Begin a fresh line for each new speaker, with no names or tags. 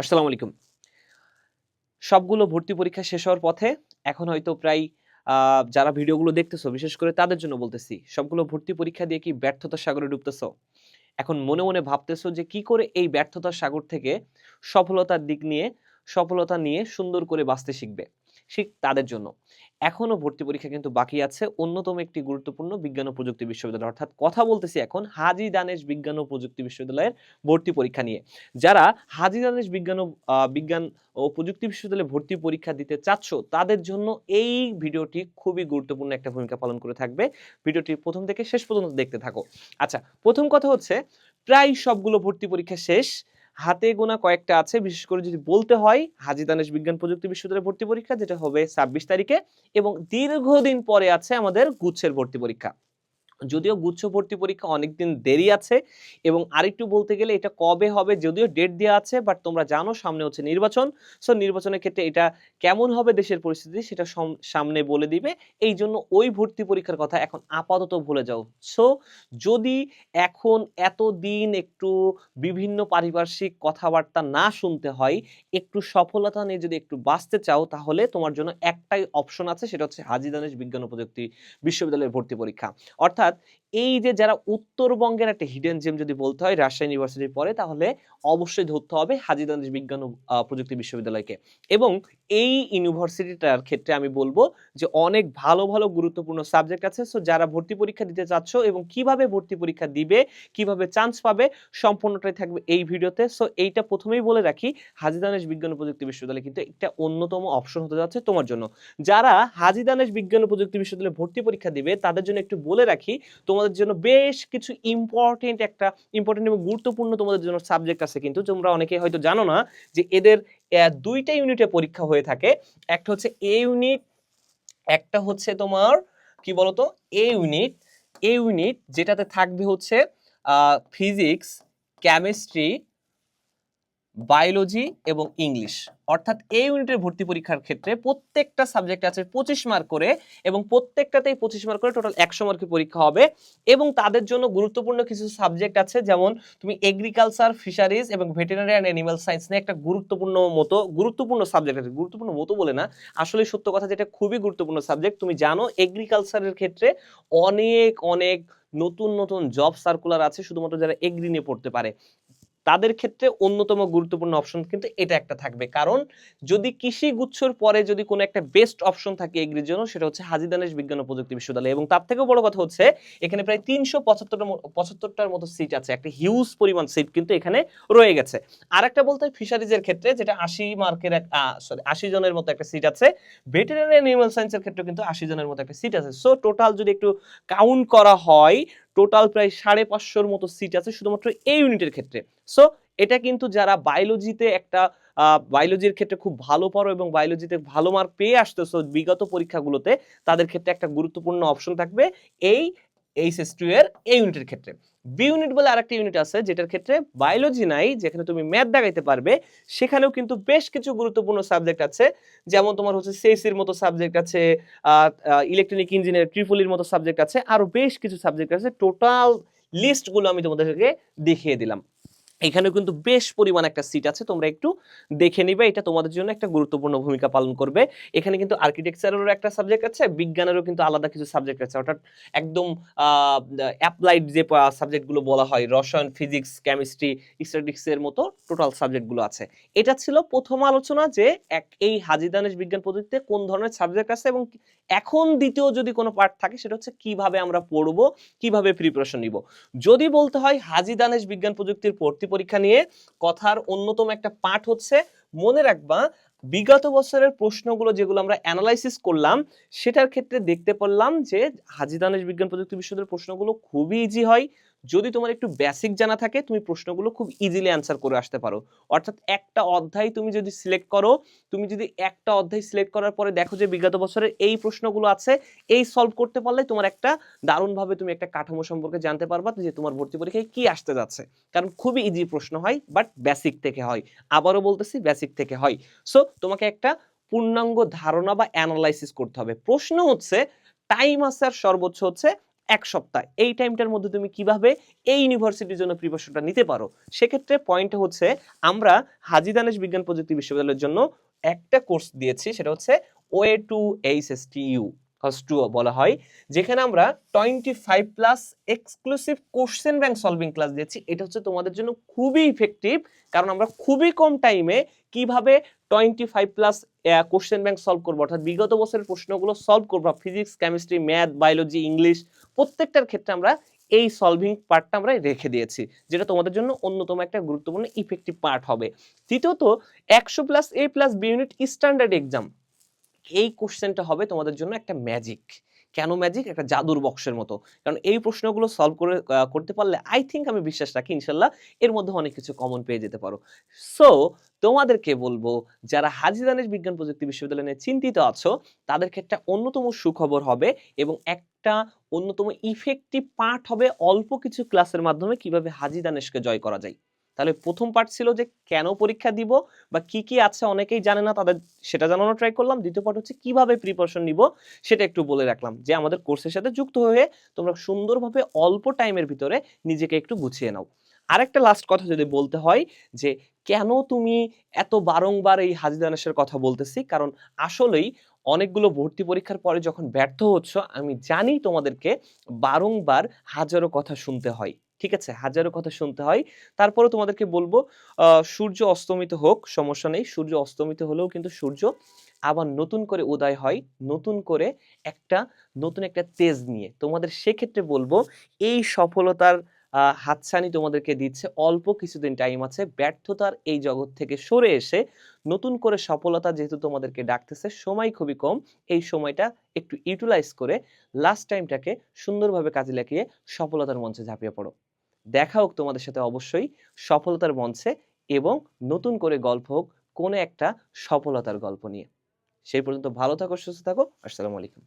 আসসালামু আলাইকুম। সবগুলো ভর্তি পরীক্ষা শেষ হওয়ার পথে এখন হয়তো প্রায় যারা ভিডিওগুলো দেখতেছো, বিশেষ করে তাদের জন্য বলতেছি, সবগুলো ভর্তি পরীক্ষা দিয়ে কি ব্যর্থতার সাগরে ডুবতেছো? এখন মনে মনে ভাবতেছো যে কি করে এই ব্যর্থতার সাগর থেকে সফলতার দিক নিয়ে, সফলতা নিয়ে সুন্দর করে বাঁচতে শিখবে? ঠিক তাদের জন্য। এখনও ভর্তি পরীক্ষা কিন্তু বাকি আছে। অন্যতম একটি গুরুত্বপূর্ণ বিজ্ঞান ও প্রযুক্তি বিশ্ববিদ্যালয়। অর্থাৎ কথা বলতেছি এখন হাজি দানেশ বিজ্ঞান ও প্রযুক্তি বিশ্ববিদ্যালয়ের ভর্তি পরীক্ষা নিয়ে। যারা হাজি দানেশ বিজ্ঞান ও বিজ্ঞান ও প্রযুক্তি বিশ্ববিদ্যালয়ে ভর্তি পরীক্ষা দিতে চাচ্ছ, তাদের জন্য এই ভিডিওটি খুবই গুরুত্বপূর্ণ একটা ভূমিকা পালন করে থাকবে। ভিডিওটি প্রথম থেকে শেষ পর্যন্ত দেখতে থাকো। আচ্ছা প্রথম কথা হচ্ছে, প্রায় সবগুলো ভর্তি পরীক্ষা শেষ। হাতে গোনা কয়েকটা আছে, বিশেষ করে যদি বলতে হয়, হাজি দানেশ বিজ্ঞান প্রযুক্তি বিশ্ববিদ্যালয়ের ভর্তি পরীক্ষা, যেটা হবে ছাব্বিশ তারিখে এবং দীর্ঘদিন পরে আছে আমাদের গুচ্ছের ভর্তি পরীক্ষা। যদিও গুচ্ছ ভর্তি পরীক্ষা অনেকদিন দেরি আছে এবং আরেকটু বলতে গেলে এটা কবে হবে যদিও ডেট দেওয়া আছে বাট তোমরা জানো সামনে হচ্ছে নির্বাচন। সো নির্বাচনের ক্ষেত্রে এটা কেমন হবে দেশের পরিস্থিতি সেটা সম- সামনে বলে দিবে। এই জন্য ওই ভর্তি পরীক্ষার কথা এখন আপাতত ভুলে যাও। সো যদি এখন এত দিন একটু বিভিন্ন পারিপার্শ্বিক কথাবার্তা না শুনতে হয়, একটু সফলতা নিয়ে যদি একটু বাঁচতে চাও, তাহলে তোমার জন্য একটাই অপশন আছে, সেটা হচ্ছে হাজি দানেশ বিজ্ঞান ও প্রযুক্তি বিশ্ববিদ্যালয়ের ভর্তি পরীক্ষা। অর্থাৎ এই যে যারা উত্তরবঙ্গের একটা হিডেন জেম যদি বলতে হয় রাজশাহী ইউনিভার্সিটির পরে, তাহলে অবশ্যই ধরতে হবে হাজি দানেশ বিজ্ঞান প্রযুক্তি বিশ্ববিদ্যালয়কে। এবং এই ইউনিভার্সিটিটার ক্ষেত্রে আমি বলব যে অনেক ভালো ভালো গুরুত্বপূর্ণ সাবজেক্ট আছে। সো যারা ভর্তি পরীক্ষা দিতে চাচ্ছ এবং কীভাবে ভর্তি পরীক্ষা দিবে, কীভাবে চান্স পাবে, সম্পূর্ণটাই থাকবে এই ভিডিওতে। সো এইটা প্রথমেই বলে রাখি, হাজি দানেশ বিজ্ঞান ও প্রযুক্তি বিশ্ববিদ্যালয় কিন্তু একটা অন্যতম অপশন হতে যাচ্ছে তোমার জন্য। যারা হাজি দানেশ বিজ্ঞান ও প্রযুক্তি বিশ্ববিদ্যালয়ে ভর্তি পরীক্ষা দিবে, তাদের জন্য একটু বলে রাখি তোমাদের জন্য বেশ কিছু ইম্পর্টেন্ট একটা ইম্পর্টেন্ট এবং গুরুত্বপূর্ণ তোমাদের জন্য সাবজেক্ট আছে। কিন্তু তোমরা অনেকে হয়তো জানো না যে এদের দুইটা ইউনিটে পরীক্ষা হয়ে থাকে। একটা হচ্ছে এ ইউনিট একটা হচ্ছে তোমার, কি বলতো? এ ইউনিট এ ইউনিট যেটাতে থাকবে হচ্ছে ফিজিক্স কেমিস্ট্রি বায়োলজি এবং ইংলিশ অর্থাৎ এই ইউনিটের ভর্তি পরীক্ষার ক্ষেত্রে প্রত্যেকটা সাবজেক্ট আছে পঁচিশ মার্ক করে এবং প্রত্যেকটাতেই পঁচিশ মার্ক করে টোটাল একশো মার্কের পরীক্ষা হবে এবং তাদের জন্য গুরুত্বপূর্ণ কিছু সাবজেক্ট আছে যেমন তুমি এগ্রিকালচার ফিশারিজ এবং ভেটেরিনারি অ্যান্ড অ্যানিমাল সায়েন্স নিয়ে একটা গুরুত্বপূর্ণ মতো, গুরুত্বপূর্ণ সাবজেক্ট আছে। গুরুত্বপূর্ণ মতো বলে না, আসলে সত্য কথা যেটা খুবই গুরুত্বপূর্ণ সাবজেক্ট তুমি জানো এগ্রিকালচারের ক্ষেত্রে অনেক অনেক নতুন নতুন জব সার্কুলার আছে, শুধুমাত্র যারা এগ্রি নিয়ে পড়তে পারে। তাদের ক্ষেত্রে অন্যতম গুরুত্বপূর্ণ অপশন কিন্তু এটা একটা থাকবে। কারণ যদি কৃষি গুচ্ছর পরে যদি কোনো একটা বেস্ট অপশন থাকে এগ্রির জন্য, সেটা হচ্ছে হাজি দানেশ বিজ্ঞান ও প্রযুক্তি বিশ্ববিদ্যালয়। এবং তার থেকেও বড় কথা হচ্ছে, এখানে প্রায় তিনশো পঁচাত্তরটা পঁচাত্তরটার মতো সিট আছে। একটা হিউজ পরিমাণ সিট কিন্তু এখানে রয়ে গেছে। আর একটা বলতে ফিশারিজের ক্ষেত্রে, যেটা আশি মার্কের এক সরি আশি জনের মতো একটা সিট আছে। ভেটেরিনারি অ্যানিমাল সায়েন্সের ক্ষেত্রে কিন্তু আশি জনের মতো একটা সিট আছে। সো টোটাল যদি একটু কাউন্ট করা হয় টোটাল প্রায় সাড়ে পাঁচশোর মতো সিট আছে শুধুমাত্র এই ইউনিটের ক্ষেত্রে। সো এটা কিন্তু যারা বায়োলজিতে একটা বায়োলজির ক্ষেত্রে খুব ভালো পড়ো এবং বায়োলজিতে ভালো মার্ক পেয়ে আসতেছো বিগত পরীক্ষাগুলোতে, তাদের ক্ষেত্রে একটা গুরুত্বপূর্ণ অপশন থাকবে এই এইচএস টু এর এই ইউনিটের ক্ষেত্রে। বি ইউনিট বলে আরেকটা ইউনিট আছে, যেটার ক্ষেত্রে বায়োলজি নাই, যেখানে তুমি ম্যাথ দেখাইতে পারবে, সেখানেও কিন্তু বেশ কিছু গুরুত্বপূর্ণ সাবজেক্ট আছে। যেমন তোমার হচ্ছে সেসির মতো সাবজেক্ট আছে ইলেকট্রনিক ইঞ্জিনিয়ার ট্রিপলির মতো সাবজেক্ট আছে, আরও বেশ কিছু সাবজেক্ট আছে। টোটাল লিস্টগুলো আমি তোমাদেরকে দেখিয়ে দিলাম। এখানেও কিন্তু বেশ পরিমাণ একটা সিট আছে। তোমরা একটু দেখে নিবে, এটা তোমাদের জন্য একটা গুরুত্বপূর্ণ ভূমিকা পালন করবে। এখানে কিন্তু আর্কিটেকচারেরও একটা সাবজেক্ট আছে, বিজ্ঞানেরও কিন্তু আলাদা কিছু সাবজেক্ট আছে। অর্থাৎ একদম অ্যাপ্লাইড যে সাবজেক্টগুলো বলা হয়, রসায়ন ফিজিক্স কেমিস্ট্রি স্ট্যাটিক্সের মতো টোটাল সাবজেক্টগুলো আছে। এটা ছিল প্রথম আলোচনা যে, এক, এই হাজি দানেশ বিজ্ঞান পদ্ধতিতে কোন ধরনের সাবজেক্ট আছে এবং এখন দ্বিতীয় যদি কোনো পার্ট থাকে, সেটা হচ্ছে কীভাবে আমরা পড়ব, কীভাবে প্রিপারেশন নিব। যদি বলতে হয় হাজি দানেশ বিজ্ঞান প্রযুক্তির ভর্তি পরীক্ষা নিয়ে কথার অন্যতম একটা পাঠ হচ্ছে, মনে রাখবা বিগত বছরের প্রশ্নগুলো যেগুলো আমরা অ্যানালাইসিস করলাম, সেটার ক্ষেত্রে দেখতে পারলাম যে হাজি দানেশ বিজ্ঞান প্রযুক্তি বিশ্ববিদ্যালয়ের প্রশ্নগুলো খুবই ইজি হয়। যদি তোমার একটু বেসিক জানা থাকে, তুমি প্রশ্নগুলো খুব ইজিলি অ্যান্সার করে আসতে পারো। অর্থাৎ একটা অধ্যায় তুমি যদি সিলেক্ট করো, তুমি যদি একটা অধ্যায় সিলেক্ট করার পরে দেখো যে বিগত বছরের এই প্রশ্নগুলো আছে, এই সলভ করতে পারলে তোমার একটা দারুণভাবে তুমি একটা কাঠামো সম্পর্কে জানতে পারবা যে তোমার ভর্তি পরীক্ষায় কি আসতে যাচ্ছে। কারণ খুবই ইজি প্রশ্ন হয় বাট বেসিক থেকে হয়। আবারও বলতেছি বেসিক থেকে হয়। সো তোমাকে একটা পূর্ণাঙ্গ ধারণা বা অ্যানালাইসিস করতে হবে। প্রশ্ন হচ্ছে টাইম আছে আর সর্বোচ্চ হচ্ছে এক সপ্তাহ। এই টাইমটার মধ্যে তুমি কীভাবে এই ইউনিভার্সিটির জন্য প্রিপারেশনটা নিতে পারো? সেক্ষেত্রে পয়েন্ট হচ্ছে, আমরা হাজি দানেশ বিজ্ঞান প্রযুক্তি বিশ্ববিদ্যালয়ের জন্য একটা কোর্স দিয়েছি, সেটা হচ্ছে way to H S T U two বলা হয়, যেখানে আমরা twenty five plus exclusive question bank solving class দিয়েছি। এটা হচ্ছে তোমাদের জন্য খুবই ইফেক্টিভ কারণ আমরা খুবই কম টাইমে কীভাবে twenty five plus question bank solve করব। অর্থাৎ বিগত বছরের প্রশ্নগুলো সলভ করব। Physics chemistry math biology English প্রত্যেকটার ক্ষেত্রে আমরা এই সলভিং পার্টটা আমরা রেখে দিয়েছি, যেটা তোমাদের জন্য অন্যতম একটা গুরুত্বপূর্ণ ইফেক্টিভ পার্ট হবে। তৃতীয়ত, একশো plus A plus B unit standard exam এই কোশ্চেনটা হবে তোমাদের জন্য একটা ম্যাজিক কেন ম্যাজিক একটা জাদুর বক্সের মতো। কারণ এই প্রশ্নগুলো সলভ করে করতে পারলে আই থিঙ্ক আমি বিশ্বাস রাখি, ইনশাল্লাহ এর মধ্যে অনেক কিছু কমন পেয়ে যেতে পারো। সো তোমাদেরকে বলব, যারা হাজি দানেশ বিজ্ঞান প্রযুক্তি বিশ্ববিদ্যালয় নিয়ে চিন্তিত আছো, তাদের ক্ষেত্রে অন্যতম সুখবর হবে এবং একটা অন্যতম ইফেক্টিভ পার্ট হবে অল্প কিছু ক্লাসের মাধ্যমে কীভাবে হাজি দানেশকে জয় করা যায়। তাহলে প্রথম পার্ট ছিল যে কেন পরীক্ষা দিব বা কি কি আছে অনেকেই জানে না, তাদের সেটা জানানো ট্রাই করলাম। দ্বিতীয় পার্ট হচ্ছে কীভাবে প্রিপারেশন নিব সেটা একটু বলে রাখলাম যে আমাদের কোর্সের সাথে যুক্ত হয়ে তোমরা সুন্দরভাবে অল্প টাইমের ভিতরে নিজেকে একটু গুছিয়ে নাও। আরেকটা লাস্ট কথা যদি বলতে হয় যে কেন তুমি এত বারংবার এই হাজিদানেশের কথা বলতেছি? কারণ আসলেই অনেকগুলো ভর্তি পরীক্ষার পরে যখন ব্যর্থ হচ্ছ, আমি জানি তোমাদেরকে বারংবার হাজারো কথা শুনতে হয়। ঠিক আছে, হাজারো কথা শুনতে হয়। তারপরে তোমাদেরকে বলব সূর্য অস্তমিত হোক, সমস্যা নেই। সূর্য অস্তমিত হলেও কিন্তু সূর্য আবার নতুন করে উদয় হয়, নতুন করে একটা, নতুন একটা তেজ নিয়ে। তোমাদের সেক্ষেত্রে বলব, এই সফলতার হাতছানি তোমাদেরকে দিচ্ছে, অল্প কিছুদিন টাইম আছে, ব্যর্থতার এই জগৎ থেকে সরে এসে নতুন করে সফলতা যেহেতু তোমাদেরকে ডাকতেছে, সময় খুবই কম। এই সময়টা একটু ইউটিলাইজ করে লাস্ট টাইমটাকে সুন্দরভাবে কাজে লাগিয়ে সফলতার মঞ্চে ঝাঁপিয়ে পড়ো। দেখা হোক তোমাদের সাথে অবশ্যই সফলতার মঞ্চে এবং নতুন করে গল্প হোক, কোনো একটা সফলতার গল্প নিয়ে। সেই পর্যন্ত ভালো থাকো, সুস্থ থাকো। আসসালামু আলাইকুম।